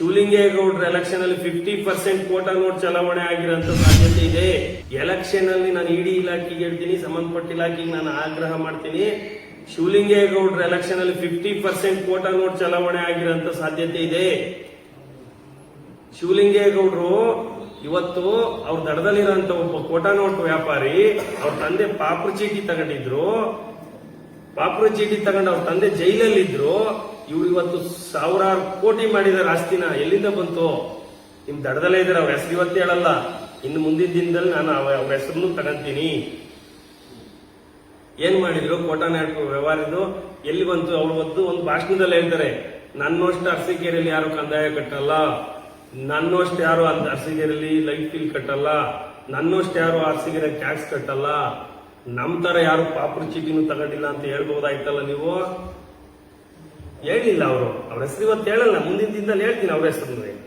ಶಿವಲಿಂಗೇಗೌಡರ election ಅಲ್ಲಿ fifty percent Kota note ಚಲಾವಣೆ ಆಗಿರೋಂಥ ಸಾಧ್ಯತೆ ಇದೆ. ಎಲೆಕ್ಷನ್ ಅಲ್ಲಿ ನಾನು ಇಡಿ ಇಲಾಖೆಗೆ ಹೇಳ್ತೀನಿ, ಸಂಬಂಧಪಟ್ಟ ಇಲಾಖೆಗೆ ನಾನು ಆಗ್ರಹ ಮಾಡ್ತೀನಿ. ಶಿವಲಿಂಗೇಗೌಡರ ಎಲೆಕ್ಷನ್ ಅಲ್ಲಿ ಫಿಫ್ಟಿ ಪರ್ಸೆಂಟ್ ಕೋಟಾ ನೋಟ್ ಚಲಾವಣೆ ಆಗಿರೋಂಥ ಸಾಧ್ಯತೆ ಇದೆ. ಶಿವಲಿಂಗೇಗೌಡರು ಇವತ್ತು ಅವ್ರ ದಡದಲ್ಲಿರೋಂಥ ಒಬ್ಬ ಕೋಟಾ ನೋಟ್ ವ್ಯಾಪಾರಿ, ಅವ್ರ ತಂದೆ ಪಾಪು ಚೀಟಿ ತಗೊಂಡಿದ್ರು. ಪಾಪು ಚೀಟಿ ತಗೊಂಡು ಅವ್ರ ತಂದೆ ಜೈಲಲ್ಲಿದ್ರು, ಇವ್ರು ಇವತ್ತು ಸಾವಿರಾರು ಕೋಟಿ ಮಾಡಿದಾರೆ ಆಸ್ತಿನ, ಎಲ್ಲಿಂದ ಬಂತು? ನಿಮ್ ದಡದಲ್ಲೇ ಇದಾರೆ ಅವ್ರ ಹೆಸರು ಇವತ್ತು ಹೇಳಲ್ಲ. ಇನ್ನು ಮುಂದಿನ ದಿನದಲ್ಲಿ ನಾನು ಅವ- ಅವ್ರ ಹೆಸರನ್ನು ತಗೊಂತೀನಿ. ಏನ್ ಮಾಡಿದ್ರು? ಕೋಟಾ ನಾಯಕ ವ್ಯವಹಾರದ್ದು ಎಲ್ಲಿ ಬಂತು? ಅವ್ರು ಒಂದು ಒಂದು ಭಾಷಣದಲ್ಲಿ ಹೇಳ್ತಾರೆ, ನನ್ನಷ್ಟು ಅರಸೀಕೆರೆಯಲ್ಲಿ ಯಾರು ಕಂದಾಯ ಕಟ್ಟಲ್ಲ. ನನ್ನಷ್ಟು ಯಾರು ಅಂತ ಲೈಫ್ ಬಿಲ್ ಕಟ್ಟಲ್ಲ. ನನ್ನಷ್ಟು ಯಾರು ಅರಸೀಕೆರೆ ಟ್ಯಾಕ್ಸ್ ಕಟ್ಟಲ್ಲ. ನಮ್ ತರ ಯಾರು ಪಾಪುರ್ ಚೀಟಿನೂ ತಗೊಂಡಿಲ್ಲ ಅಂತ ಹೇಳ್ಬಹುದಾಯ್ತಲ್ಲ ನೀವು? ಹೇಳಿಲ್ಲ ಅವರು. ಅವ್ರ ಹೆಸರು ಇವತ್ತು ಹೇಳಲ್ಲ. ಮುಂದಿನ ದಿನದಲ್ಲಿ ಹೇಳ್ತೀನಿ ಅವ್ರ ಹೆಸರು